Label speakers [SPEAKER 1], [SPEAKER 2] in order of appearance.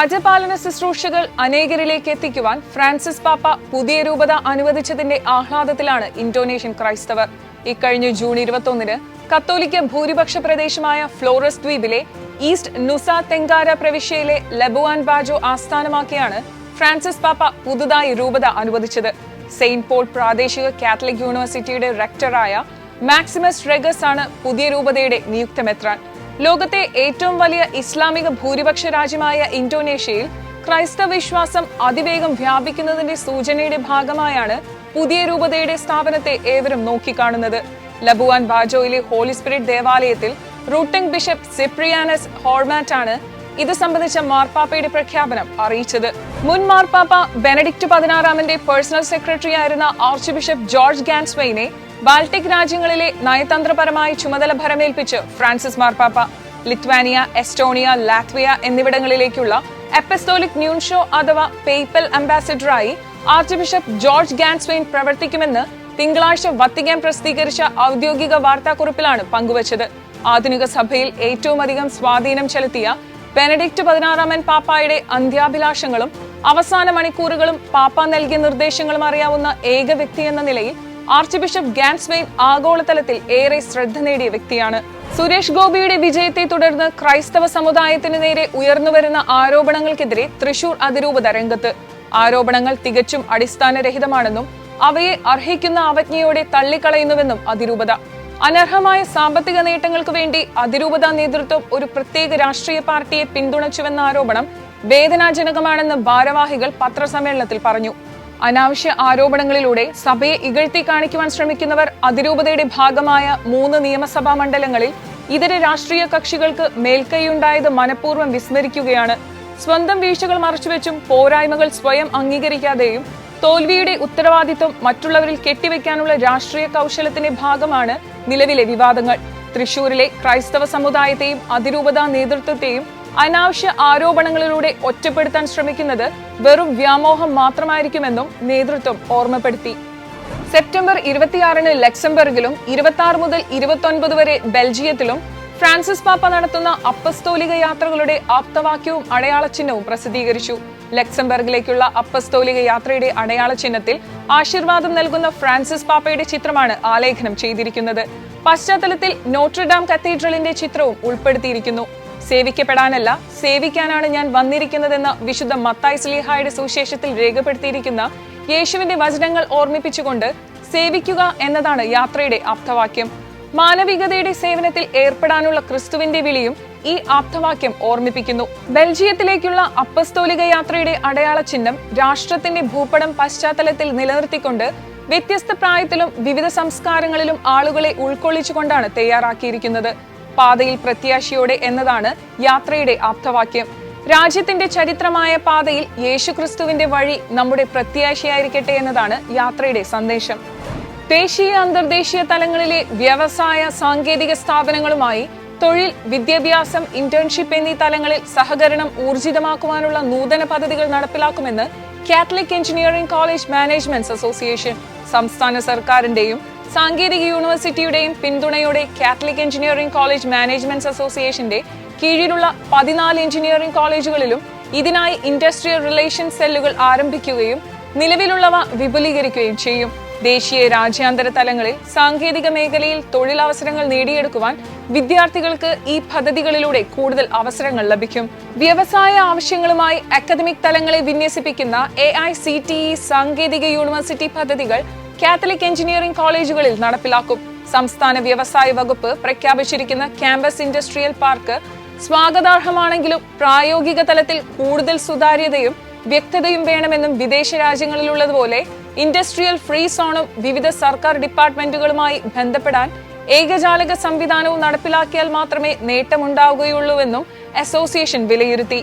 [SPEAKER 1] അജപാലന ശുശ്രൂഷകൾ അനേകരിലേക്ക് എത്തിക്കുവാൻ ഫ്രാൻസിസ് പാപ്പ പുതിയ രൂപത അനുവദിച്ചതിന്റെ ആഹ്ലാദത്തിലാണ് ഇന്തോനേഷ്യൻ ക്രൈസ്തവർ. ഇക്കഴിഞ്ഞ ജൂൺ ഇരുപത്തൊന്നിന് കത്തോലിക്ക ഭൂരിപക്ഷ പ്രദേശമായ ഫ്ലോറസ് ദ്വീപിലെ ഈസ്റ്റ് നുസ തെങ്കാര പ്രവിശ്യയിലെ ലബുവാൻ ബാജോ ആസ്ഥാനമാക്കിയാണ് ഫ്രാൻസിസ് പാപ്പ പുതുതായി രൂപത അനുവദിച്ചത്. സെയിന്റ് പോൾ പ്രാദേശിക കാത്തലിക് യൂണിവേഴ്സിറ്റിയുടെ റെക്ടറായ മാക്സിമസ് റെഗസ് ആണ് പുതിയ രൂപതയുടെ നിയുക്തമെത്രാൻ. ലോകത്തെ ഏറ്റവും വലിയ ഇസ്ലാമിക ഭൂരിപക്ഷ രാജ്യമായ ഇന്തോനേഷ്യയിൽ ക്രൈസ്തവ വിശ്വാസം അതിവേഗം വ്യാപിക്കുന്നതിന്റെ സൂചനയുടെ ഭാഗമായാണ് പുതിയ രൂപതയുടെ സ്ഥാപനത്തെ ഏവരും നോക്കിക്കാണുന്നത്. ലബുവാൻ ബാജോയിലെ ഹോളി സ്പിരിറ്റ് ദേവാലയത്തിൽ റൂട്ടിംഗ് ബിഷപ്പ് സിപ്രിയാനസ് ഹോർമാറ്റ് ആണ് ഇത് സംബന്ധിച്ച മാർപ്പാപ്പയുടെ പ്രഖ്യാപനം അറിയിച്ചത്. മുൻ മാർപ്പാപ്പ ബെനഡിക്ട് പതിനാറാമന്റെ പേഴ്സണൽ സെക്രട്ടറി ആയിരുന്ന ആർച്ച് ബിഷപ്പ് ജോർജ് ഗാൻസ്വെയിനെ ബാൾട്ടിക് രാജ്യങ്ങളിലെ നയതന്ത്രപരമായി ചുമതല ഭരമേൽപ്പിച്ച് ഫ്രാൻസിസ് മാർപ്പാപ്പ ലിത്വാനിയ എസ്റ്റോണിയ ലാത്വിയ എന്നിവിടങ്ങളിലേക്കുള്ള എപ്പസ്തോലിക് ന്യൂൻഷോ അഥവാ പേപ്പൽ അംബാസിഡറായി ആർച്ച് ബിഷപ്പ് ജോർജ് ഗാൻസ്വെയിൻ പ്രവർത്തിക്കുമെന്ന് തിങ്കളാഴ്ച വത്തിക്കാൻ പ്രസിദ്ധീകരിച്ച ഔദ്യോഗിക വാർത്താക്കുറിപ്പിലാണ് പങ്കുവച്ചത്. ആധുനിക സഭയിൽ ഏറ്റവും അധികം സ്വാധീനം ചെലുത്തിയ ബെനഡിക്ട് പതിനാറാമൻ പാപ്പായുടെ അന്ത്യാഭിലാഷങ്ങളും അവസാന മണിക്കൂറുകളും പാപ്പ നൽകിയ നിർദ്ദേശങ്ങളും അറിയാവുന്ന ഏക വ്യക്തി എന്ന നിലയിൽ ആർച്ച് ബിഷപ്പ് ഗാൻസ്വെയിൻ ആഗോളതലത്തിൽ ഏറെ ശ്രദ്ധ നേടിയ വ്യക്തിയാണ്. സുരേഷ് ഗോപിയുടെ വിജയത്തെ തുടർന്ന് ക്രൈസ്തവ സമുദായത്തിന് നേരെ ഉയർന്നുവരുന്ന ആരോപണങ്ങൾക്കെതിരെ തൃശൂർ അതിരൂപത രംഗത്ത്. ആരോപണങ്ങൾ തികച്ചും അടിസ്ഥാനരഹിതമാണെന്നും അവയെ അർഹിക്കുന്ന അവജ്ഞയോടെ തള്ളിക്കളയുന്നുവെന്നും അതിരൂപത. അനർഹമായ സാമ്പത്തിക നേട്ടങ്ങൾക്ക് വേണ്ടി അതിരൂപത നേതൃത്വം ഒരു പ്രത്യേക രാഷ്ട്രീയ പാർട്ടിയെ പിന്തുണച്ചുവെന്ന ആരോപണം വേദനാജനകമാണെന്ന് ഭാരവാഹികൾ പത്രസമ്മേളനത്തിൽ പറഞ്ഞു. അനാവശ്യ ആരോപണങ്ങളിലൂടെ സഭയെ ഇകഴ്ത്തി കാണിക്കുവാൻ ശ്രമിക്കുന്നവർ അതിരൂപതയുടെ ഭാഗമായ മൂന്ന് നിയമസഭാ മണ്ഡലങ്ങളിൽ ഇതര രാഷ്ട്രീയ കക്ഷികൾക്ക് മേൽക്കൈയുണ്ടായത് മനഃപൂർവം വിസ്മരിക്കുകയാണ്. സ്വന്തം വീഴ്ചകൾ മറച്ചുവെച്ചും പോരായ്മകൾ സ്വയം അംഗീകരിക്കാതെയും തോൽവിയുടെ ഉത്തരവാദിത്വം മറ്റുള്ളവരിൽ കെട്ടിവെക്കാനുള്ള രാഷ്ട്രീയ കൗശലത്തിന്റെ ഭാഗമാണ് നിലവിലെ വിവാദങ്ങൾ. തൃശൂരിലെ ക്രൈസ്തവ സമുദായത്തെയും അതിരൂപതാ നേതൃത്വത്തെയും അനാവശ്യ ആരോപണങ്ങളിലൂടെ ഒറ്റപ്പെടുത്താൻ ശ്രമിക്കുന്നത് വെറും വ്യാമോഹം മാത്രമായിരിക്കുമെന്നും നേതൃത്വം ഓർമ്മപ്പെടുത്തി. സെപ്റ്റംബർ ഇരുപത്തിയാറിന് ലക്സംബർഗിലും ഇരുപത്തി മുതൽ ഇരുപത്തൊൻപത് വരെ ബെൽജിയത്തിലും ഫ്രാൻസിസ് പാപ്പ നടത്തുന്ന അപ്പസ്തോലിക യാത്രകളുടെ ആപ്തവാക്യവും അടയാളചിഹ്നവും പ്രസിദ്ധീകരിച്ചു. ലക്സംബർഗിലേക്കുള്ള അപ്പസ്തോലിക യാത്രയുടെ അടയാള ചിഹ്നത്തിൽ ആശീർവാദം നൽകുന്ന ഫ്രാൻസിസ് പാപ്പയുടെ ചിത്രമാണ് ആലേഖനം ചെയ്തിരിക്കുന്നത്. പശ്ചാത്തലത്തിൽ നോട്രഡാം കത്തീഡ്രലിന്റെ ചിത്രവും ഉൾപ്പെടുത്തിയിരിക്കുന്നു. സേവിക്കപ്പെടാനല്ല സേവിക്കാനാണ് ഞാൻ വന്നിരിക്കുന്നതെന്ന് വിശുദ്ധ മത്തായി സ്ലീഹായുടെ സുവിശേഷത്തിൽ രേഖപ്പെടുത്തിയിരിക്കുന്ന യേശുവിന്റെ വചനങ്ങൾ ഓർമ്മിപ്പിച്ചുകൊണ്ട് സേവിക്കുക എന്നതാണ് യാത്രയുടെ ആപ്തവാക്യം മാനവികതയുടെ സേവനത്തിൽ ഏർപ്പെടാനുള്ള ക്രിസ്തുവിന്റെ വിളിയും ഈ ആപ്തവാക്യം ഓർമ്മിപ്പിക്കുന്നു. ബെൽജിയത്തിലേക്കുള്ള അപ്പസ്തോലിക യാത്രയുടെ അടയാള ചിഹ്നം രാഷ്ട്രത്തിന്റെ ഭൂപടം പശ്ചാത്തലത്തിൽ നിലനിർത്തിക്കൊണ്ട് വ്യത്യസ്ത പ്രായത്തിലും വിവിധ സംസ്കാരങ്ങളിലും ആളുകളെ ഉൾക്കൊള്ളിച്ചുകൊണ്ടാണ് തയ്യാറാക്കിയിരിക്കുന്നത്. പാതയിൽ പ്രത്യാശയോടെ എന്നതാണ് യാത്രയുടെ ആപ്തവാക്യം. രാജ്യത്തിന്റെ ചരിത്രമായ പാതയിൽ യേശുക്രിസ്തുവിന്റെ വഴി നമ്മുടെ പ്രത്യാശയായിരിക്കട്ടെ എന്നതാണ് യാത്രയുടെ സന്ദേശം. ദേശീയ അന്തർദേശീയ തലങ്ങളിലെ വ്യവസായ സാങ്കേതിക സ്ഥാപനങ്ങളുമായി തൊഴിൽ വിദ്യാഭ്യാസം ഇന്റേൺഷിപ്പ് എന്നീ തലങ്ങളിൽ സഹകരണം ഊർജിതമാക്കുവാനുള്ള നൂതന പദ്ധതികൾ നടപ്പിലാക്കുമെന്ന് Catholic engineering college management association സംസ്ഥാന സർക്കാരിന്റെയും സാങ്കേതിക യൂണിവേഴ്സിറ്റിയുടെയും പിന്തുണയോടെ കാത്തലിക് എഞ്ചിനീയറിംഗ് കോളേജ് മാനേജ്മെന്റ് അസോസിയേഷന്റെ കീഴിലുള്ള പതിനാല് എഞ്ചിനീയറിംഗ് കോളേജുകളിലും ഇതിനായി ഇൻഡസ്ട്രിയൽ റിലേഷൻ സെല്ലുകൾ ആരംഭിക്കുകയും നിലവിലുള്ളവ വിപുലീകരിക്കുകയും ചെയ്യും. ദേശീയ രാജ്യാന്തര തലങ്ങളിൽ സാങ്കേതിക മേഖലയിൽ തൊഴിലവസരങ്ങൾ നേടിയെടുക്കുവാൻ വിദ്യാർത്ഥികൾക്ക് ഈ പദ്ധതികളിലൂടെ കൂടുതൽ അവസരങ്ങൾ ലഭിക്കും. വ്യവസായ ആവശ്യങ്ങളുമായി അക്കാദമിക് തലങ്ങളെ വിന്യസിപ്പിക്കുന്ന A I C T E സാങ്കേതിക യൂണിവേഴ്സിറ്റി പദ്ധതികൾ കാത്തലിക് എഞ്ചിനീയറിംഗ് കോളേജുകളിൽ നടപ്പിലാക്കും. സംസ്ഥാന വ്യവസായ വകുപ്പ് പ്രഖ്യാപിച്ചിരിക്കുന്ന ക്യാമ്പസ് ഇൻഡസ്ട്രിയൽ പാർക്ക് സ്വാഗതാർഹമാണെങ്കിലും പ്രായോഗിക തലത്തിൽ കൂടുതൽ സുതാര്യതയും വ്യക്തതയും വേണമെന്നും വിദേശ രാജ്യങ്ങളിലുള്ളതുപോലെ ഇൻഡസ്ട്രിയൽ ഫ്രീ സോണും വിവിധ സർക്കാർ ഡിപ്പാർട്ട്മെന്റുകളുമായി ബന്ധപ്പെടാൻ ഏകജാലക സംവിധാനവും നടപ്പിലാക്കിയാൽ മാത്രമേ നേട്ടമുണ്ടാവുകയുള്ളൂവെന്നും അസോസിയേഷൻ വിലയിരുത്തി.